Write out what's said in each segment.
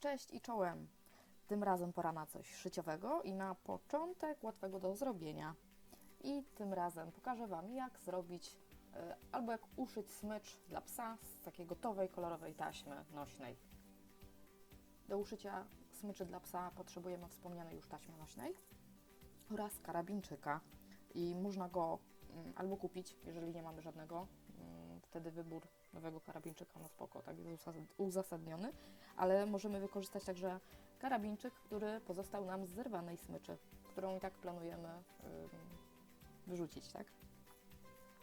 Cześć i czołem! Tym razem pora na coś szyciowego i na początek łatwego do zrobienia. I tym razem pokażę Wam, jak zrobić e, albo jak uszyć smycz dla psa z takiej gotowej, kolorowej taśmy nośnej. Do uszycia smyczy dla psa potrzebujemy wspomnianej już taśmy nośnej oraz karabinczyka. I można go mm, albo kupić, jeżeli nie mamy żadnego, mm, wtedy wybór nowego karabinczyka, no spoko, tak jest uzasadniony, ale możemy wykorzystać także karabinczyk, który pozostał nam z zerwanej smyczy, którą i tak planujemy wyrzucić, tak?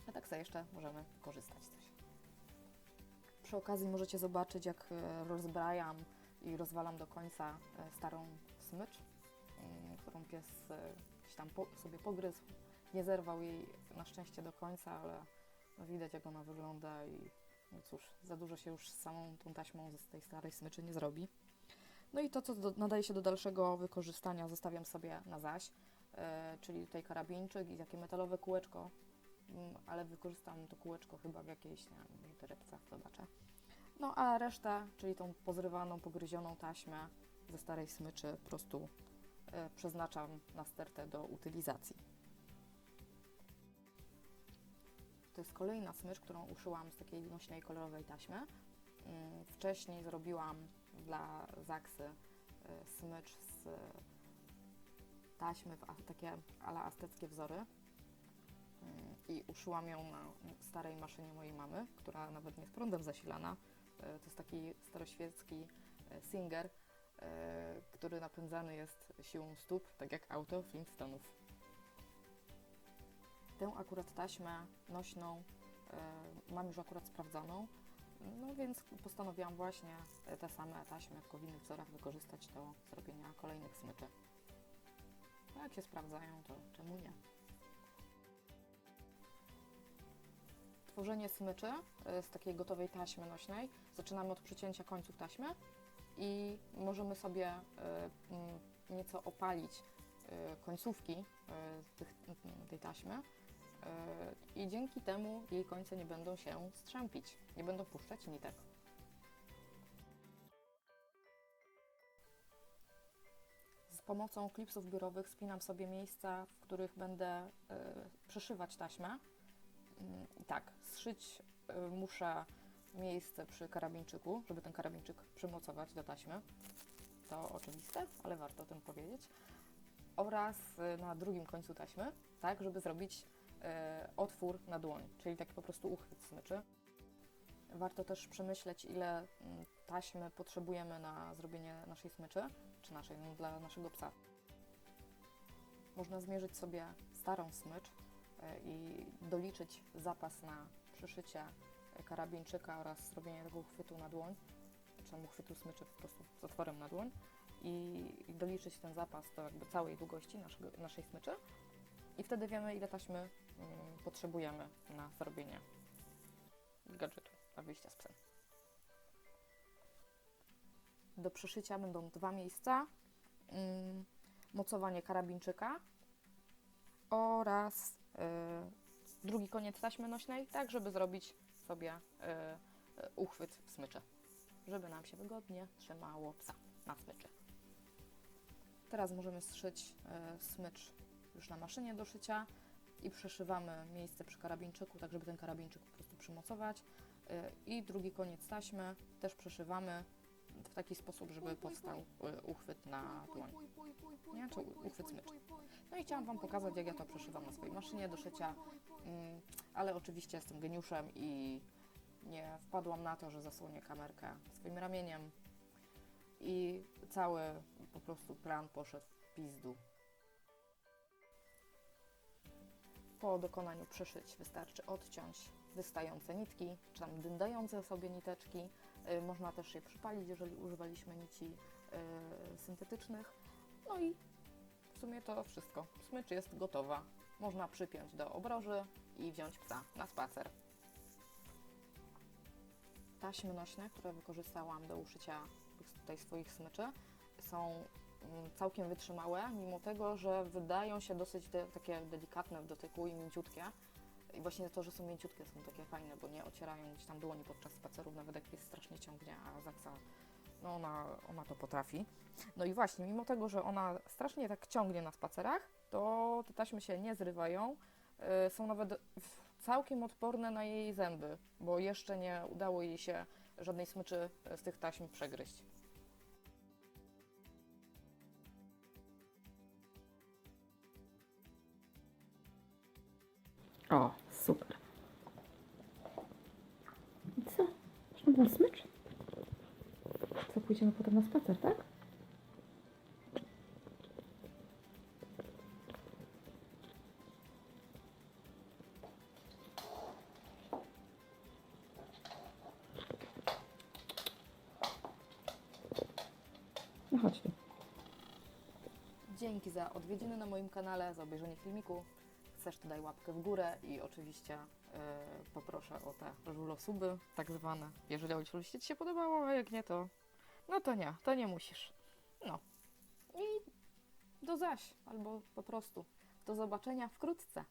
A tak sobie jeszcze możemy korzystać coś. Przy okazji możecie zobaczyć, jak e, rozbrajam i rozwalam do końca e, starą smycz, którą pies e, gdzieś tam po, sobie pogryzł. Nie zerwał jej na szczęście do końca, ale widać jak ona wygląda i no cóż, za dużo się już z samą tą taśmą z tej starej smyczy nie zrobi. No i to, co do, nadaje się do dalszego wykorzystania, zostawiam sobie na zaś, e, czyli tutaj karabinczyk i takie metalowe kółeczko, mm, ale wykorzystam to kółeczko chyba w jakiejś, nie wiem, zobaczę. No a resztę, czyli tą pozrywaną, pogryzioną taśmę ze starej smyczy po prostu e, przeznaczam na stertę do utylizacji. To jest kolejna smycz, którą uszyłam z takiej nośnej kolorowej taśmy. Mm, Wcześniej zrobiłam dla Zaksy e, smycz z taśmy w takie ala azteckie wzory Mm, i uszyłam ją na starej maszynie mojej mamy, która nawet nie jest prądem zasilana. E, To jest taki staroświecki e, Singer, który napędzany jest siłą stóp, tak jak auto Flintstonów. Tę akurat taśmę nośną e, mam już akurat sprawdzoną, no więc postanowiłam właśnie te same taśmy, tylko w innych wzorach wykorzystać do zrobienia kolejnych smyczy. No jak się sprawdzają, to czemu nie? Tworzenie smyczy e, z takiej gotowej taśmy nośnej zaczynamy od przycięcia końców taśmy i możemy sobie e, mm, nieco opalić końcówki tych, tej taśmy i dzięki temu jej końce nie będą się strzępić, nie będą puszczać nitek. Z pomocą klipsów biurowych spinam sobie miejsca, w których będę e, przeszywać taśmę. Mm, I tak, zszyć e, muszę miejsce przy karabinczyku, żeby ten karabinczyk przymocować do taśmy. To oczywiste, ale warto o tym powiedzieć. Oraz e, na drugim końcu taśmy, tak, żeby zrobić otwór na dłoń, czyli taki po prostu uchwyt smyczy. Warto też przemyśleć, ile mm, taśmy potrzebujemy na zrobienie naszej smyczy, czy naszej, no, dla naszego psa. Można zmierzyć sobie starą smycz e, i doliczyć zapas na przyszycie e, karabinczyka oraz zrobienie tego uchwytu na dłoń, czy tam uchwytu smyczy po prostu z otworem na dłoń i, doliczyć ten zapas do jakby całej długości naszego, naszej smyczy i wtedy wiemy, ile taśmy potrzebujemy na zrobienie gadżetu, na wyjścia z psem. Do przyszycia będą dwa miejsca. Mm, mocowanie karabinczyka oraz y, drugi koniec taśmy nośnej, tak żeby zrobić sobie y, y, uchwyt w smyczy, żeby nam się wygodnie trzymało psa na smyczy. Teraz możemy zszyć smycz już na maszynie do szycia i przeszywamy miejsce przy karabinczyku, tak żeby ten karabinczyk po prostu przymocować. Y, I drugi koniec taśmy też przeszywamy w taki sposób, żeby powstał y, uchwyt na dłoń. Nie? Czy uchwyt smycz. No i chciałam Wam pokazać, jak ja to przeszywam na swojej maszynie do szycia, mm, ale oczywiście jestem geniuszem i nie wpadłam na to, że zasłonię kamerkę swoim ramieniem i cały po prostu plan poszedł w pizdu. Po dokonaniu przeszyć wystarczy odciąć wystające nitki, czy tam dyndające sobie niteczki. Y, Można też je przypalić, jeżeli używaliśmy nici y, syntetycznych. No i w sumie to wszystko. Smycz jest gotowa. Można przypiąć do obroży i wziąć psa na spacer. Taśmy nośne, które wykorzystałam do uszycia tutaj swoich smyczy, są całkiem wytrzymałe, mimo tego, że wydają się dosyć de, takie delikatne w dotyku i mięciutkie. I właśnie to, że są mięciutkie, są takie fajne, bo nie ocierają gdzieś tam dłoni podczas spacerów, nawet jak jest strasznie ciągnie, a Zaksa No ona, ona to potrafi. No i właśnie, mimo tego, że ona strasznie tak ciągnie na spacerach, to te taśmy się nie zrywają. Y, Są nawet całkiem odporne na jej zęby, bo jeszcze nie udało jej się żadnej smyczy z tych taśm przegryźć. O, super. Co? Można było smycz? Co, pójdziemy potem na spacer, tak? No chodź tu. Dzięki za odwiedziny na moim kanale, za obejrzenie filmiku. Chcesz, to daj łapkę w górę i oczywiście y, poproszę o te żulosuby, tak zwane. Jeżeli oczywiście Ci się podobało, a jak nie, to no to nie, to nie musisz. No. I do zaś, albo po prostu do zobaczenia wkrótce.